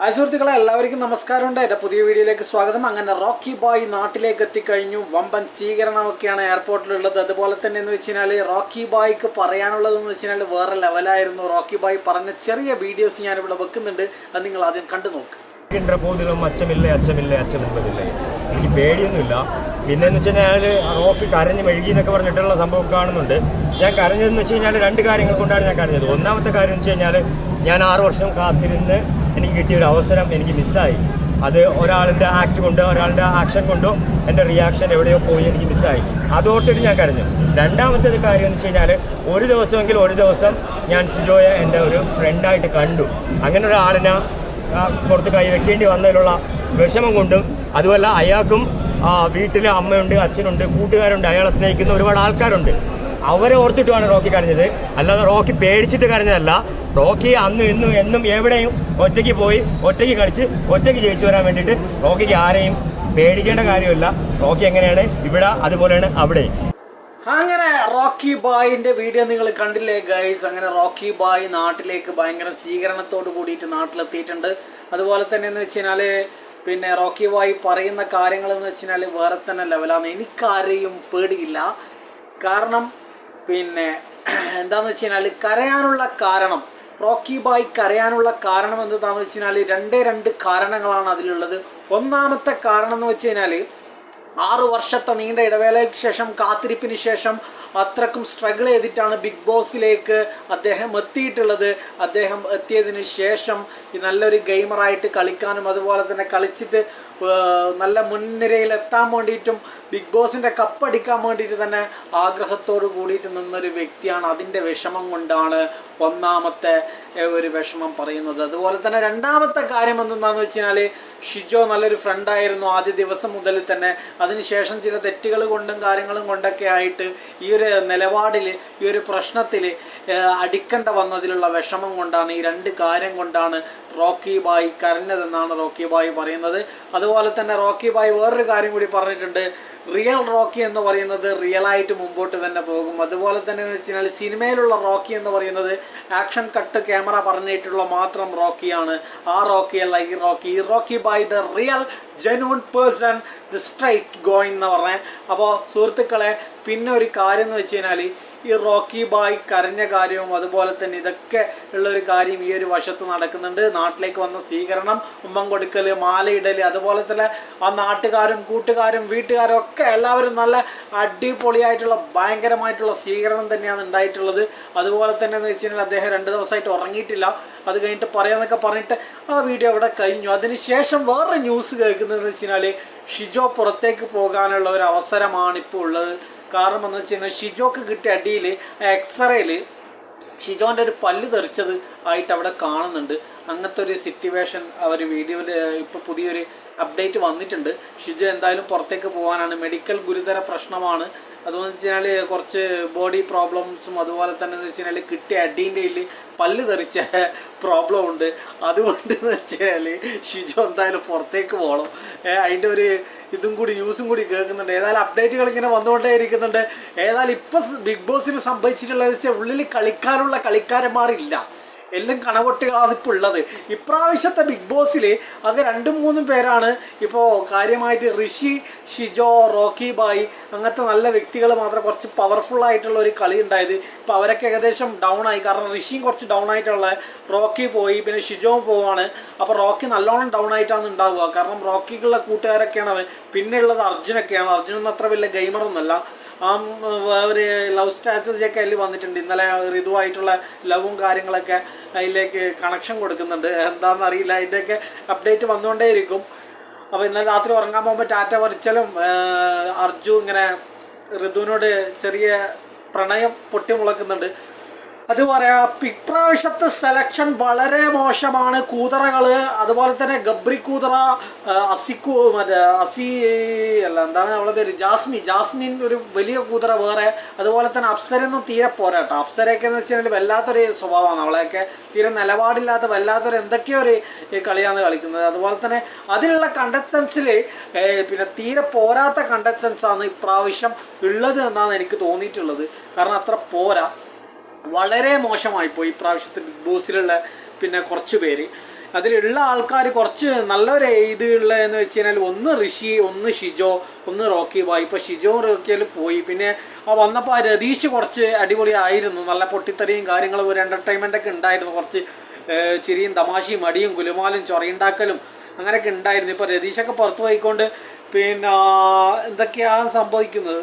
Hi സുഹൃത്തുക്കളെ എല്ലാവർക്കും നമസ്കാരമുണ്ട്. എന്റെ പുതിയ വീഡിയോയിലേക്ക് സ്വാഗതം. അങ്ങനെ റോക്കി ബോയ് നാട്ടിലേക്ക് എത്തിക്കഴിഞ്ഞു. വമ്പൻ സ്വീകരണമൊക്കെയാണ് എയർപോർട്ടിലുള്ളത്. അതുപോലെ തന്നെ എന്ന് വെച്ച് കഴിഞ്ഞാൽ റോക്കി ബോയ്ക്ക് പറയാനുള്ളതെന്ന് വെച്ച് കഴിഞ്ഞാൽ വേറെ ലെവലായിരുന്നു. റോക്കി ബോയ് പറഞ്ഞ ചെറിയ വീഡിയോസ് ഞാനിവിടെ വെക്കുന്നുണ്ട്. അത് നിങ്ങൾ ആദ്യം കണ്ടു നോക്ക്. പോതിലും അച്ഛമില്ലേ അച്ഛമില്ലേ അച്ഛമുള്ളതില്ലേ എനിക്ക് പേടിയൊന്നുമില്ല. പിന്നെ എന്ന് വെച്ച് കഴിഞ്ഞാൽ റോക്കി കരഞ്ഞ് മെഴുകി എന്നൊക്കെ പറഞ്ഞിട്ടുള്ള സംഭവം കാണുന്നുണ്ട്. ഞാൻ കരഞ്ഞതെന്ന് വെച്ച് കഴിഞ്ഞാൽ രണ്ട് കാര്യങ്ങൾ കൊണ്ടാണ് ഞാൻ കരഞ്ഞത്. ഒന്നാമത്തെ കാര്യം എന്ന് വെച്ച് കഴിഞ്ഞാൽ ഞാൻ ആറ് വർഷം കാത്തിരുന്ന് എനിക്ക് കിട്ടിയ ഒരു അവസരം എനിക്ക് മിസ്സായി. അത് ഒരാളുടെ ആക്ട് കൊണ്ടോ ഒരാളുടെ ആക്ഷൻ കൊണ്ടോ എന്റെ റിയാക്ഷൻ എവിടെയോ പോയി എനിക്ക് മിസ്സായി. അതോട്ടിട്ട് ഞാൻ കരഞ്ഞു. രണ്ടാമത്തേത് കാര്യം എന്ന് വെച്ച് കഴിഞ്ഞാൽ ഒരു ദിവസമെങ്കിൽ ഒരു ദിവസം ഞാൻ സിജോയെ എന്റെ ഒരു ഫ്രണ്ടായിട്ട് കണ്ടു. അങ്ങനെ ഒരാളിനെ പുറത്ത് കൈ വെക്കേണ്ടി വന്നതിലുള്ള വിഷമം കൊണ്ടും അതുമല്ല അയാൾക്കും വീട്ടിൽ അമ്മയുണ്ട് അച്ഛനുണ്ട് കൂട്ടുകാരുണ്ട് അയാളെ സ്നേഹിക്കുന്ന ഒരുപാട് ആൾക്കാരുണ്ട്. അവരെ ഓർത്തിട്ടുമാണ് റോക്കി കരഞ്ഞത്. അല്ലാതെ റോക്കി പേടിച്ചിട്ട് കരഞ്ഞതല്ല. റോക്കി അന്ന് ഇന്നും എന്നും എവിടെയും ഒറ്റയ്ക്ക് പോയി ഒറ്റയ്ക്ക് കളിച്ച് ഒറ്റയ്ക്ക് ജയിച്ചു വരാൻ വേണ്ടിയിട്ട് റോക്കിക്ക് ആരെയും പേടിക്കേണ്ട കാര്യമില്ല. റോക്കി എങ്ങനെയാണ്? ഇവിടെ അതുപോലെയാണ് അവിടെ. അങ്ങനെ റോക്കി ബായിന്റെ വീഡിയോ നിങ്ങൾ കണ്ടില്ലേ ഗൈസ് അങ്ങനെ റോക്കി ബായ് നാട്ടിലേക്ക് ഭയങ്കര സ്വീകരണത്തോട് കൂടിയിട്ട് നാട്ടിലെത്തിയിട്ടുണ്ട്. അതുപോലെ തന്നെ എന്ന് വെച്ച് പിന്നെ റോക്കി ബായ് പറയുന്ന കാര്യങ്ങൾ എന്ന് വെച്ച് കഴിഞ്ഞാൽ വേറെ തന്നെ ലെവലാണ് എനിക്കാരെയും പേടിയില്ല. കാരണം പിന്നെ എന്താന്ന് വെച്ച് കഴിഞ്ഞാൽ കരയാനുള്ള കാരണം റോക്കി ബായ് കരയാനുള്ള കാരണം എന്താണെന്ന് വെച്ച് കഴിഞ്ഞാൽ രണ്ട് രണ്ട് കാരണങ്ങളാണ് അതിലുള്ളത്. ഒന്നാമത്തെ കാരണം എന്ന് വെച്ച് കഴിഞ്ഞാൽ ആറു വർഷത്തെ നീണ്ട ഇടവേളയ്ക്ക് ശേഷം കാത്തിരിപ്പിന് ശേഷം അത്രക്കും സ്ട്രഗിൾ ചെയ്തിട്ടാണ് ബിഗ് ബോസിലേക്ക് അദ്ദേഹം എത്തിയിട്ടുള്ളത്. അദ്ദേഹം എത്തിയതിന് ശേഷം നല്ലൊരു ഗെയിമറായിട്ട് കളിക്കാനും അതുപോലെ തന്നെ കളിച്ചിട്ട് നല്ല മുൻനിരയിൽ എത്താൻ വേണ്ടിയിട്ടും ബിഗ് ബോസിന്റെ കപ്പടിക്കാൻ വേണ്ടിയിട്ട് തന്നെ ആഗ്രഹത്തോട് കൂടിയിട്ട് നിന്നൊരു വ്യക്തിയാണ്. അതിന്റെ വിഷമം കൊണ്ടാണ് ഒന്നാമത്തെ ഒരു വിഷമം പറയുന്നത്. അതുപോലെ തന്നെ രണ്ടാമത്തെ കാര്യം എന്തെന്നാന്ന് വെച്ച് കഴിഞ്ഞാൽ ഷിജോ നല്ലൊരു ഫ്രണ്ടായിരുന്നു ആദ്യ ദിവസം മുതൽ തന്നെ. അതിനുശേഷം ചില തെറ്റുകൾ കൊണ്ടും കാര്യങ്ങളും കൊണ്ടൊക്കെ ആയിട്ട് ഈ ഒരു നിലപാടിൽ ഈ ഒരു പ്രശ്നത്തിൽ അടിക്കേണ്ട വന്നതിലുള്ള വിഷമം കൊണ്ടാണ് ഈ രണ്ട് കാര്യം കൊണ്ടാണ് റോക്കി ബായ് കരഞ്ഞതെന്നാണ് റോക്കി ബായ് പറയുന്നത്. അതുപോലെ തന്നെ റോക്കി ബായ് വേറൊരു കാര്യം കൂടി പറഞ്ഞിട്ടുണ്ട്. റിയൽ റോക്കി എന്ന് പറയുന്നത് റിയലായിട്ട് മുമ്പോട്ട് തന്നെ പോകും. അതുപോലെ തന്നെ എന്ന് വെച്ച് കഴിഞ്ഞാൽ സിനിമയിലുള്ള റോക്കി എന്ന് പറയുന്നത് ആക്ഷൻ കട്ട് ക്യാമറ പറഞ്ഞിട്ടുള്ള മാത്രം റോക്കിയാണ്. ആ റോക്കി അല്ല ഈ റോക്കി. ഈ Rocky Bhai the real genuine person the straight going എന്ന് പറഞ്ഞ. അപ്പോൾ സുഹൃത്തുക്കളെ പിന്നെ ഒരു കാര്യം എന്ന് വെച്ച് കഴിഞ്ഞാൽ ഈ റോക്കി ബായ് കരഞ്ഞ കാര്യവും അതുപോലെ തന്നെ ഇതൊക്കെ ഉള്ള ഒരു കാര്യം ഈ ഒരു വശത്ത് നടക്കുന്നുണ്ട്. നാട്ടിലേക്ക് വന്ന സ്വീകരണം ഉമ്മം കൊടുക്കൽ മാലയിടൽ അതുപോലെ തന്നെ ആ നാട്ടുകാരും കൂട്ടുകാരും വീട്ടുകാരും ഒക്കെ എല്ലാവരും നല്ല അടിപൊളിയായിട്ടുള്ള ഭയങ്കരമായിട്ടുള്ള സ്വീകരണം തന്നെയാണ് ഉണ്ടായിട്ടുള്ളത്. അതുപോലെ തന്നെ എന്ന് വെച്ച് കഴിഞ്ഞാൽ അദ്ദേഹം രണ്ട് ദിവസമായിട്ട് ഉറങ്ങിയിട്ടില്ല. അത് കഴിഞ്ഞിട്ട് പറയാന്നൊക്കെ പറഞ്ഞിട്ട് ആ വീഡിയോ അവിടെ കഴിഞ്ഞു. അതിനുശേഷം വേറെ ന്യൂസ് കേൾക്കുന്നതെന്ന് വെച്ച് കഴിഞ്ഞാൽ ഷിജോ പുറത്തേക്ക് പോകാനുള്ള ഒരു അവസരമാണ് ഇപ്പോൾ ഉള്ളത്. കാരണം എന്ന് വെച്ച് കഴിഞ്ഞാൽ ഷിജോക്ക് കിട്ടിയ അടിയിൽ എക്സ്റേയിൽ ഷിജോന്റെ ഒരു പല്ല് തെറിച്ചത് ആയിട്ട് അവിടെ കാണുന്നുണ്ട്. അങ്ങനത്തെ ഒരു സിറ്റുവേഷൻ അവർ വീഡിയോയിൽ ഇപ്പോൾ പുതിയൊരു അപ്ഡേറ്റ് വന്നിട്ടുണ്ട്. ഷിജോ എന്തായാലും പുറത്തേക്ക് പോകാനാണ്. മെഡിക്കൽ ഗുരുതര പ്രശ്നമാണ്. അതെന്ന് വെച്ച് കഴിഞ്ഞാൽ കുറച്ച് ബോഡി പ്രോബ്ലംസും അതുപോലെ തന്നെ എന്ന് വെച്ച് കഴിഞ്ഞാൽ കിട്ടിയ അടീന്റെ കയ്യിൽ പല്ല് തെറിച്ച പ്രോബ്ലം ഉണ്ട്. അതുകൊണ്ട് എന്ന് വെച്ച് കഴിഞ്ഞാൽ ഷിജോ എന്തായാലും പുറത്തേക്ക് പോകണം. അതിന്റെ ഒരു ഇതും കൂടി ന്യൂസും കൂടി കേൾക്കുന്നുണ്ട്. ഏതായാലും അപ്ഡേറ്റുകൾ ഇങ്ങനെ വന്നുകൊണ്ടേ ഇരിക്കുന്നുണ്ട്. ഏതായാലും ഇപ്പം ബിഗ് ബോസിന് സംഭവിച്ചിട്ടുള്ളത് വെച്ചാൽ ഉള്ളിൽ കളിക്കാനുള്ള കളിക്കാരന്മാരില്ല. എല്ലാം കണവൊട്ടുകളാണ് ഇപ്പോൾ ഉള്ളത്. ഇപ്രാവശ്യത്തെ ബിഗ് ബോസിൽ ആകെ രണ്ടും മൂന്നും പേരാണ് ഇപ്പോൾ കാര്യമായിട്ട് ഋഷി ഷിജോ റോക്കി ബായ് അങ്ങനത്തെ നല്ല വ്യക്തികൾ മാത്രം കുറച്ച് പവർഫുൾ ആയിട്ടുള്ള ഒരു കളി ഉണ്ടായത്. ഇപ്പോൾ അവരൊക്കെ ഏകദേശം ഡൗൺ ആയി. കാരണം ഋഷിയും കുറച്ച് ഡൗൺ ആയിട്ടുള്ള റോക്കി പോയി പിന്നെ ഷിജോ പോവാണ്. അപ്പോൾ റോക്കി നല്ലോണം ഡൗൺ ആയിട്ടാണ് ഉണ്ടാവുക. കാരണം റോക്കിക്കുള്ള കൂട്ടുകാരൊക്കെയാണ് അവൻ. പിന്നെ ഉള്ളത് അർജുനൊക്കെയാണ്. അർജുനൊന്നും അത്ര വലിയ ഗെയിമറൊന്നുമല്ല ആ ഒരു ലവ് സ്ട്രാറ്റജി ഒക്കെ അതിൽ വന്നിട്ടുണ്ട്. ഇന്നലെ ഋതുവായിട്ടുള്ള ലവും കാര്യങ്ങളൊക്കെ. അതിലേക്ക് കണക്ഷൻ കൊടുക്കുന്നുണ്ട്. എന്താണെന്ന് അറിയില്ല. അതിന്റെയൊക്കെ അപ്ഡേറ്റ് വന്നുകൊണ്ടേയിരിക്കും. അപ്പോൾ ഇന്നലെ രാത്രി ഉറങ്ങാൻ പോകുമ്പോൾ ടാറ്റ വരച്ചാലും അർജു ഇങ്ങനെ ഋതുവിനോട് ചെറിയ പ്രണയം പൊട്ടിമുളക്കുന്നുണ്ട്. അത് പറയാ ഇപ്രാവശ്യത്തെ സെലക്ഷൻ വളരെ മോശമാണ്. കൂതറകൾ അതുപോലെ തന്നെ ഗബ്രി കൂതറ അസിക്കു മറ്റേ അസി അല്ല എന്താണ് അവളെ പേര്? ജാസ്മി. ജാസ്മിൻ ഒരു വലിയ കൂതറ വേറെ. അതുപോലെ തന്നെ അപ്സരൊന്നും തീരെ പോരാട്ടോ. അപ്സരയൊക്കെ എന്ന് വെച്ച് വല്ലാത്തൊരു സ്വഭാവമാണ്. അവളെയൊക്കെ തീരെ നിലപാടില്ലാത്ത വല്ലാത്തൊരു എന്തൊക്കെയോ ഒരു കളിയാണ് കളിക്കുന്നത്. അതുപോലെ തന്നെ അതിലുള്ള കണ്ടസ്റ്റൻസിൽ പിന്നെ തീരെ പോരാത്ത കണ്ടസ്റ്റൻസാണ് ഇപ്രാവശ്യം ഉള്ളത് എന്നാണ് എനിക്ക് തോന്നിയിട്ടുള്ളത്. കാരണം അത്ര പോരാ. വളരെ മോശമായിപ്പോയി ഇപ്രാവശ്യത്തെ ബിഗ് ബോസിലുള്ള പിന്നെ കുറച്ച് പേര്. അതിലുള്ള ആൾക്കാർ കുറച്ച് നല്ലൊരു ഇത് എന്ന് വെച്ച് കഴിഞ്ഞാൽ ഒന്ന് ഋഷി ഒന്ന് ഷിജോ ഒന്ന് റോക്കി ബായ്. ഇപ്പോൾ ഷിജോ റോക്കിയിൽ പോയി. പിന്നെ ആ വന്നപ്പോൾ ആ രതീഷ് കുറച്ച് അടിപൊളിയായിരുന്നു. നല്ല പൊട്ടിത്തെറിയും കാര്യങ്ങളും ഒരു എന്റർടൈൻമെന്റ് ഒക്കെ ഉണ്ടായിരുന്നു. കുറച്ച് ചിരിയും തമാശയും മടിയും കുലുമാലും ചൊറയുണ്ടാക്കലും അങ്ങനെയൊക്കെ ഉണ്ടായിരുന്നു. ഇപ്പോൾ രതീഷൊക്കെ പുറത്തു പോയിക്കൊണ്ട് പിന്നെ എന്തൊക്കെയാണ് സംഭവിക്കുന്നത്?